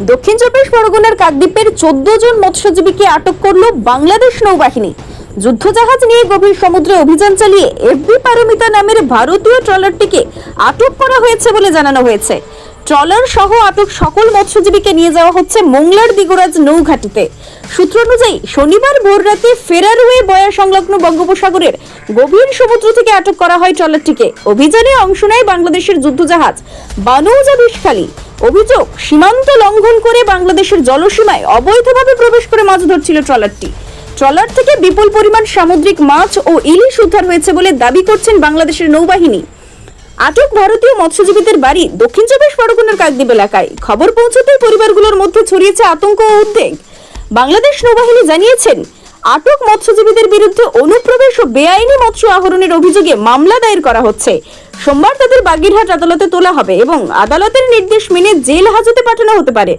দক্ষিণ চব্বিশ পরগনার কাকদ্বীপের চোদ্দ জন মৎস্যজীবীকে আটক করল বাংলাদেশ নৌবাহিনী। যুদ্ধজাহাজ নিয়ে গভীর সমুদ্রে অভিযান চালিয়ে এফবি পারমিতা নামের ভারতীয় ট্রলারটিকে আটক করা হয়েছে বলে জানানো হয়েছে। ট্রলার সহ আটক সকল মৎস্যজীবীকে নিয়ে যাওয়া হচ্ছে মোংলার দিগরাজ নৌঘাটিতে। সূত্র অনুযায়ী, শনিবার ভোর ভোররাতে ফেরারওয়ে বয়া সংলগ্ন বঙ্গোপসাগরের গভীর সমুদ্র থেকে আটক করা হয় ট্রলারটিকে। অভিযানে অংশ নেয় বাংলাদেশের যুদ্ধজাহাজ বানৌজা বিষখালী। অভিযোগ, সীমান্ত লঙ্ঘন করে বাংলাদেশের জলসীমায় অবৈধভাবে প্রবেশ করে মাছ ধরছিল ট্রলারটি। ট্রলার থেকে বিপুল পরিমাণ সামুদ্রিক মাছ ও ইলিশ উদ্ধার হয়েছে বলে দাবি করছেন বাংলাদেশের নৌবাহিনী। আটক ভারতীয় মৎস্যজীবীদের বাড়ি দক্ষিণ চব্বিশ পরগনার কাকদ্বীপ এলাকায়। খবর পৌঁছতেই পরিবারগুলোর মধ্যে ছড়িয়েছে আতঙ্ক ও উদ্বেগ। বাংলাদেশ নৌবাহিনী জানিয়েছেন আটক মৎস্যজীবীদের বিরুদ্ধে অনুপ্রবেশ ও বেআইনি মৎস্য আহরণের অভিযোগে মামলা দায়ের করা হচ্ছে। সোমবার তাদের বাগিরহাট আদালতে তোলা হবে এবং আদালতের নির্দেশ মেনে জেল হাজতে পাঠানো হতে পারে।